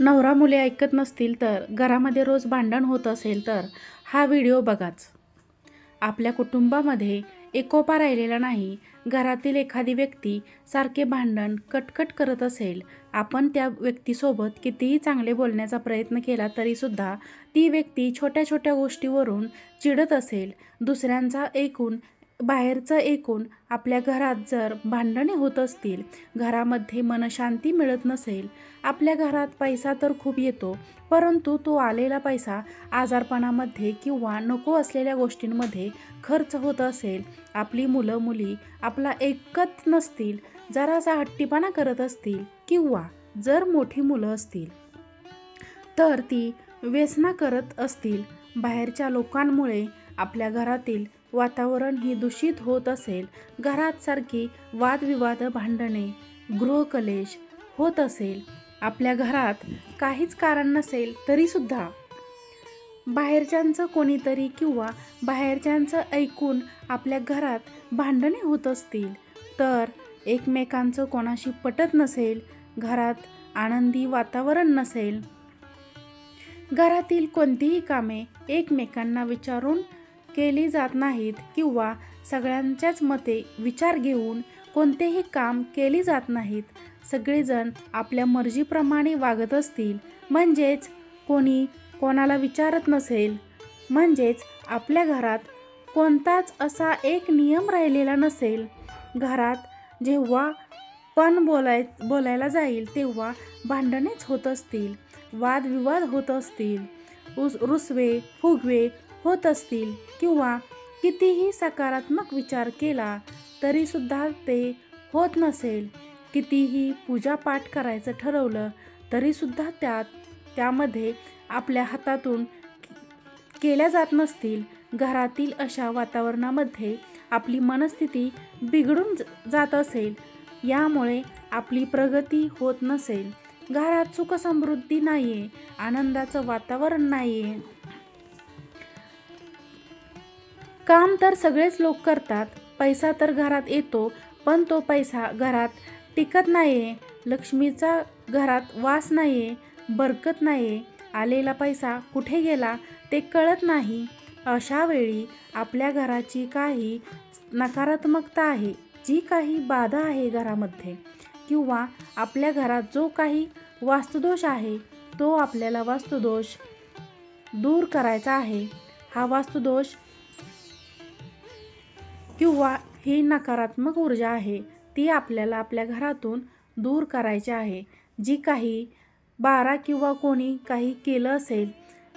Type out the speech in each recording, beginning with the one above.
नवरा मुले ऐकत नसतील तर घरामध्ये रोज भांडण होत असेल तर हा व्हिडिओ बघाच. आपल्या कुटुंबामध्ये एकोपा राहिलेला नाही. घरातील एखादी व्यक्ती सारखे भांडण कटकट करत असेल आपण त्या व्यक्तीसोबत कितीही चांगले बोलण्याचा प्रयत्न केला तरीसुद्धा ती व्यक्ती छोट्या छोट्या गोष्टीवरून चिडत असेल दुसऱ्यांचा ऐकून बाहेरचं ऐकून आपल्या घरात जर भांडणे होत असतील घरामध्ये मनशांती मिळत नसेल आपल्या घरात पैसा तर खूप येतो परंतु तो आलेला पैसा आजारपणामध्ये किंवा नको असलेल्या गोष्टींमध्ये खर्च होत असेल आपली मुलं मुली आपला ऐकत नसतील जरासा हट्टीपणा करत असतील किंवा जर मोठी मुलं असतील तर ती व्यसना करत असतील बाहेरच्या लोकांमुळे आपल्या घरातील वातावरण ही दूषित होत असेल घरात सारखी वादविवाद भांडणे गृहकलेश होत असेल आपल्या घरात काहीच कारण नसेल तरीसुद्धा. बाहेरच्यांचं कोणीतरी किंवा बाहेरच्यांचं ऐकून आपल्या घरात भांडणे होत असतील तर एकमेकांचं कोणाशी पटत नसेल घरात आनंदी वातावरण नसेल. घरातील कोणतीही कामे एकमेकांना विचारून केली जात नाहीत किंवा सगळ्यांच्याच मते विचार घेऊन कोणतेही काम केली जात नाहीत. सगळेजण आपल्या मर्जीप्रमाणे वागत असतील. म्हणजेच कोणी कोणाला विचारत नसेल. म्हणजेच आपल्या घरात कोणताच असा एक नियम राहिलेला नसेल. घरात जेव्हा पण बोलाय बोलायला जाईल तेव्हा भांडणेच होत असतील. वादविवाद होत असतील. उस रुसवे फुगवे होत असतील किंवा कितीही सकारात्मक विचार केला तरीसुद्धा ते होत नसेल. कितीही पूजापाठ करायचं ठरवलं तरीसुद्धा त्यात त्यामध्ये आपल्या हातातून केल्या जात नसतील. घरातील अशा वातावरणामध्ये आपली मनस्थिती बिघडून जात असेल. यामुळे आपली प्रगती होत नसेल. घरात सुखसमृद्धी नाही आहे आनंदाचं वातावरण नाही आहे काम तर सगळेच लोक करतात पैसा तर घरात येतो पण तो पैसा घरात टिकत नाही आहे लक्ष्मीचा घरात वास नाही आहे बरकत नाही आहे आलेला पैसा कुठे गेला ते कळत नाही. अशा वेळी आपल्या घराची काही नकारात्मकता आहे जी काही बाधा आहे घरामध्ये किंवा आपल्या घरात जो काही वास्तुदोष आहे तो आपल्याला वास्तुदोष दूर करायचा आहे. हा वास्तुदोष किंवा ही नकारात्मक ऊर्जा आहे ती आपल्याला आपल्या घरातून दूर करायची आहे. जी काही बारा किंवा कोणी काही केलं असेल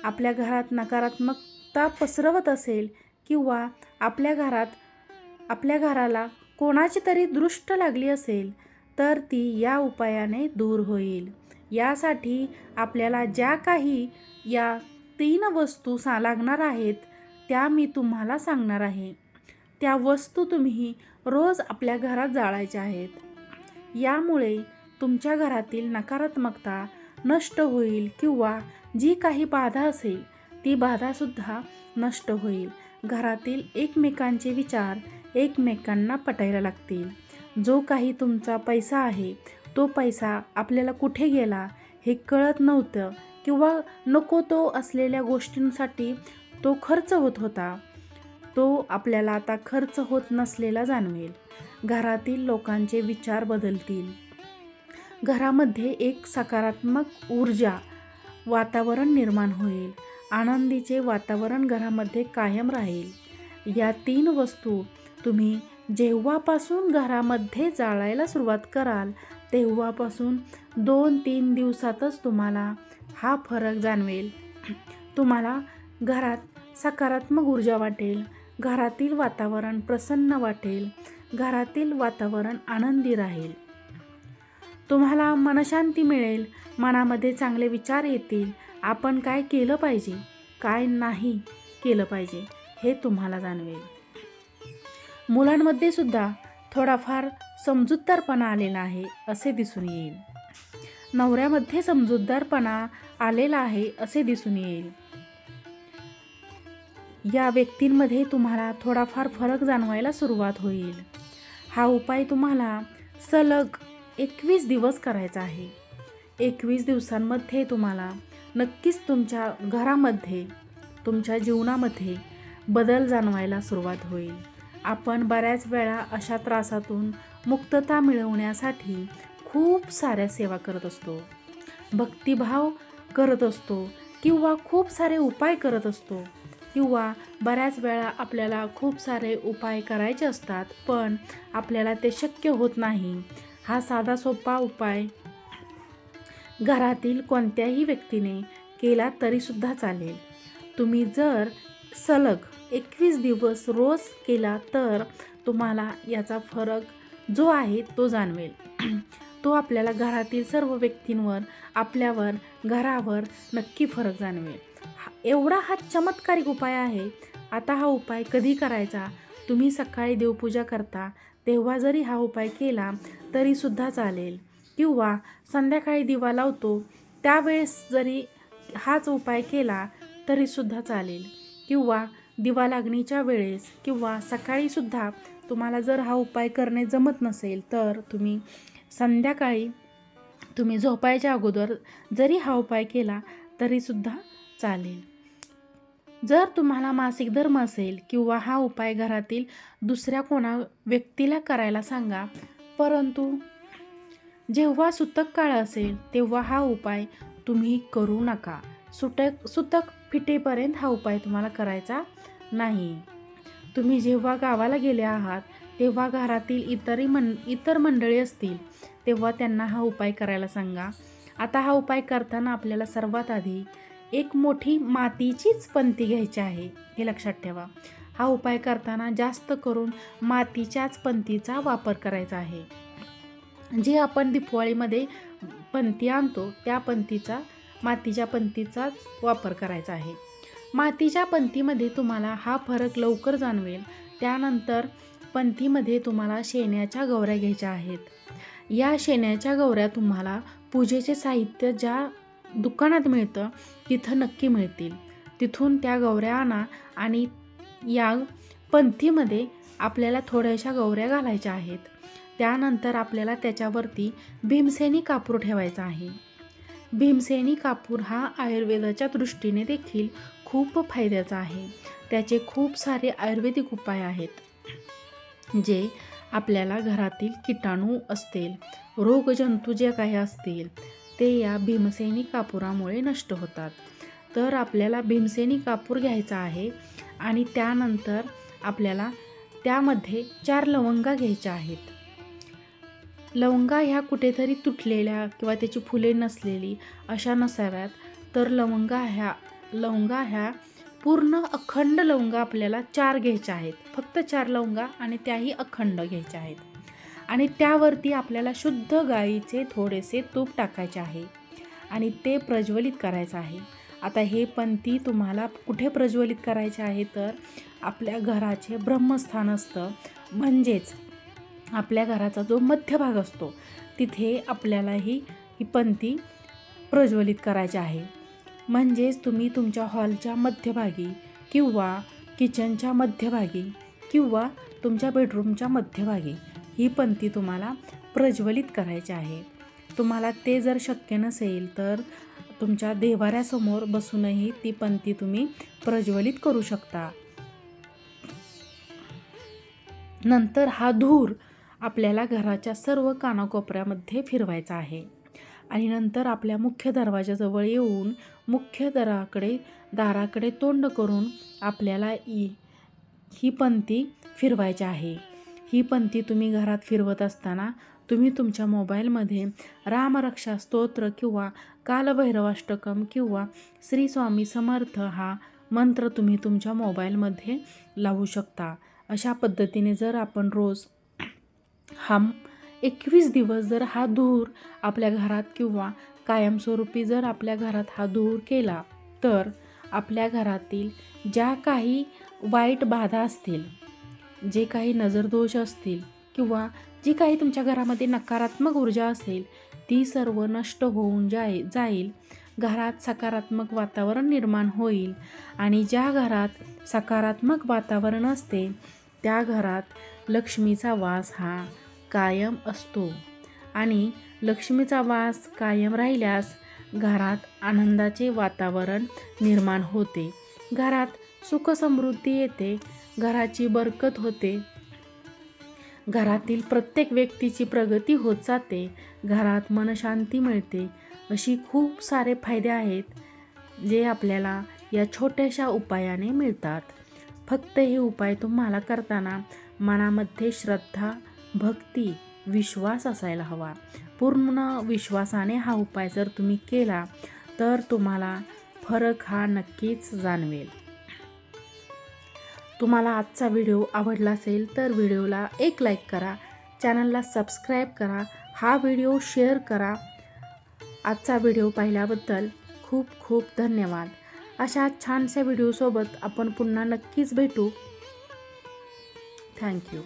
आपल्या घरात नकारात्मकता पसरवत असेल किंवा आपल्या घरात आपल्या घराला कोणाची तरी दृष्ट लागली असेल तर ती या उपायाने दूर होईल. यासाठी आपल्याला ज्या काही या तीन वस्तू सा लागणार आहेत त्या मी तुम्हाला सांगणार आहे. त्या वस्तू तुम्ही रोज आपल्या घरात जाळायच्या आहेत. यामुळे तुमच्या घरातील नकारात्मकता नष्ट होईल किंवा जी काही बाधा असेल ती बाधासुद्धा नष्ट होईल. घरातील एकमेकांचे विचार एकमेकांना पटायला लागतील. जो काही तुमचा पैसा आहे तो पैसा आपल्याला कुठे गेला हे कळत नव्हतं किंवा नको तो असलेल्या गोष्टींसाठी तो खर्च होत होता. तो आपल्याला आता खर्च होत नसलेला जाणवेल. घरातील लोकांचे विचार बदलतील. घरामध्ये एक सकारात्मक ऊर्जा वातावरण निर्माण होईल. आनंदीचे वातावरण घरामध्ये कायम राहील. या तीन वस्तू तुम्ही जेव्हापासून घरामध्ये जाळायला सुरुवात कराल तेव्हापासून दोन तीन दिवसातच तुम्हाला हा फरक जाणवेल. तुम्हाला घरात सकारात्मक ऊर्जा वाटेल. घरातील वातावरण प्रसन्न वाटेल घरातील वातावरण आनंदी राहील. तुम्हाला मनशांती मिळेल मनामध्ये चांगले विचार येतील. आपण काय केलं पाहिजे काय नाही केलं पाहिजे हे तुम्हाला जाणवेल. मुलांमध्ये सुद्धा थोडाफार समजूतदारपणा आलेला आहे असे दिसून येईल. नवऱ्यामध्ये समजूतदारपणा आलेला आहे असे दिसून येईल. या व्यक्तींमध्ये तुम्हाला थोडाफार फरक जाणवायला सुरुवात होईल. हा उपाय तुम्हाला सलग एकवीस दिवस करायचा आहे. एकवीस दिवसांमध्ये तुम्हाला नक्कीच तुमच्या घरामध्ये तुमच्या जीवनामध्ये बदल जाणवायला सुरुवात होईल. आपण बऱ्याच वेळा अशा त्रासातून मुक्तता मिळवण्यासाठी खूप साऱ्या सेवा करत असतो. भक्तिभाव करत असतो किंवा खूप सारे उपाय करत असतो. किंवा बऱ्याच वेळा आपल्याला खूप सारे उपाय करायचे असतात पण आपल्याला ते शक्य होत नाही. हा साधा सोपा उपाय घरातील कोणत्याही व्यक्तीने केला तरीसुद्धा चालेल. तुम्ही जर सलग एकवीस दिवस रोज केला तर तुम्हाला याचा फरक जो आहे तो जाणवेल. तो आपल्याला घरातील सर्व व्यक्तींवर आपल्यावर घरावर नक्की फरक जाणवेल. एवढा हा चमत्कारिक उपाय आहे. आता हा उपाय कधी करायचा? तुम्ही सकाळी देवपूजा करता तेव्हा जरी हा उपाय केला तरीसुद्धा चालेल. किंवा संध्याकाळी दिवा लावतो त्यावेळेस जरी हाच उपाय केला तरीसुद्धा चालेल. किंवा दिवा लागणीच्या वेळेस किंवा सकाळीसुद्धा तुम्हाला जर हा उपाय करणे जमत नसेल तर तुम्ही संध्याकाळी तुम्ही झोपायच्या अगोदर जरी हा उपाय केला तरीसुद्धा चालेल. जर तुम्हाला मासिक धर्म असेल किंवा हा उपाय घरातील दुसऱ्या कोणा व्यक्तीला करायला सांगा परंतु जेव्हा सुतक काळ असेल तेव्हा हा उपाय तुम्ही करू नका. सुटक सुतक फिटेपर्यंत हा उपाय तुम्हाला करायचा नाही. तुम्ही जेव्हा गावाला गेले आहात तेव्हा घरातील इतरही मं इतर मंडळी असतील तेव्हा त्यांना हा उपाय करायला सांगा. आता हा उपाय करताना आपल्याला सर्वात आधी एक मोठी मातीचीच पंती घ्यायची आहे. हे लक्षात ठेवा. हा उपाय करताना जास्त करून मातीच्याच पंतीचा वापर करायचा आहे. जी आपण दिपवाळीमध्ये पंती आणतो त्या पंतीचा मातीच्या पंतीचाच वापर करायचा आहे. मातीच्या पंतीमध्ये तुम्हाला हा फरक लवकर जाणवेल. त्यानंतर पंथीमध्ये तुम्हाला शेण्याच्या गौऱ्या घ्यायच्या आहेत. या शेण्याच्या गौऱ्या तुम्हाला पूजेचे साहित्य ज्या दुकानात मिळतं तिथं नक्की मिळतील. तिथून त्या गौऱ्या आणा आणि या पंथीमध्ये आपल्याला थोड्याशा गौऱ्या घालायच्या आहेत. त्यानंतर आपल्याला त्याच्यावरती भीमसेनी कापूर ठेवायचा आहे. भीमसेनी कापूर हा आयुर्वेदाच्या दृष्टीने देखील खूप फायद्याचा आहे. त्याचे खूप सारे आयुर्वेदिक उपाय आहेत जे आपल्याला घरातील किटाणू असतील रोगजंतू जे काही असतील ते या भीमसेनी कापुरामुळे नष्ट होतात. तर आपल्याला भीमसेनी कापूर घ्यायचा आहे आणि त्यानंतर आपल्याला त्यामध्ये चार लवंगा घ्यायच्या आहेत. लवंगा ह्या कुठेतरी तुटलेल्या किंवा त्याची फुले नसलेली अशा नसाव्यात. तर लवंगा ह्या लवंगा ह्या पूर्ण अखंड लवंगा आपल्याला चार घ्यायच्या आहेत. फक्त चार लवंगा आणि त्याही अखंड घ्यायच्या आहेत. आणि त्यावरती आपल्याला शुद्ध गाईचे थोडेसे तूप टाकायचे आहे. आणि ते प्रज्वलित करायचं आहे. आता हे पंथी तुम्हाला कुठे प्रज्वलित करायचे आहे तर आपल्या घराचे ब्रह्मस्थान असतं. म्हणजेच आपल्या घराचा जो मध्यभाग असतो तिथे आपल्याला ही ही पंथी प्रज्वलित करायची आहे. म्हणजेच तुम्ही तुमच्या हॉलच्या मध्यभागी किंवा किचनच्या मध्यभागी किंवा तुमच्या बेडरूमच्या मध्यभागी ही पंथी तुम्हाला प्रज्वलित करायची आहे. तुम्हाला ते जर शक्य नसेल तर तुमच्या देवाऱ्यासमोर बसूनही ती पंथी तुम्ही प्रज्वलित करू शकता. नंतर हा धूर आपल्याला घराच्या सर्व कानाकोपऱ्यामध्ये फिरवायचा आहे. आणि नंतर आपल्या मुख्य दरवाजाजवळ येऊन मुख्य दराकडे दाराकडे तोंड करून आपल्याला ई ही पंथी फिरवायची आहे. ही पंथी तुम्ही घरात फिरवत असताना तुम्ही तुमच्या मोबाईलमध्ये रामरक्षा स्तोत्र किंवा कालभैरवाष्टकम किंवा श्री स्वामी समर्थ हा मंत्र तुम्ही तुमच्या मोबाईलमध्ये लावू शकता. अशा पद्धतीने जर आपण रोज हा एकवीस दिवस जर हा धूर आपल्या घरात किंवा कायमस्वरूपी जर आपल्या घरात हा धूर केला तर आपल्या घरातील ज्या काही वाईट बाधा असतील जे काही नजरदोष असतील किंवा जी काही तुमच्या घरामध्ये नकारात्मक ऊर्जा असेल ती सर्व नष्ट होऊन जाय जाईल. घरात सकारात्मक वातावरण निर्माण होईल आणि ज्या घरात सकारात्मक वातावरण असते त्या घरात लक्ष्मीचा वास हा कायम असतो. आणि लक्ष्मीचा वास कायम राहिल्यास घरात आनंदाचे वातावरण निर्माण होते. घरात सुखसमृद्धी येते घराची बरकत होते. घरातील प्रत्येक व्यक्तीची प्रगती होत जाते. घरात मनशांती मिळते. अशी खूप सारे फायदे आहेत जे आपल्याला या छोट्याशा उपायाने मिळतात. फक्त हे उपाय तुम्हाला करताना मनामध्ये श्रद्धा भक्ती विश्वास असायला हवा. पूर्ण विश्वासाने हा उपाय जर तुम्ही केला तर तुम्हाला फरक हा नक्कीच जाणवेल. तुम्हाला आजचा व्हिडिओ आवडला असेल तर व्हिडिओला एक लाईक करा. चॅनलला सबस्क्राईब करा. हा व्हिडिओ शेअर करा. आजचा व्हिडिओ पाहिल्याबद्दल खूप खूप धन्यवाद. अशा छानशा व्हिडिओसोबत आपण पुन्हा नक्कीच भेटू. थँक्यू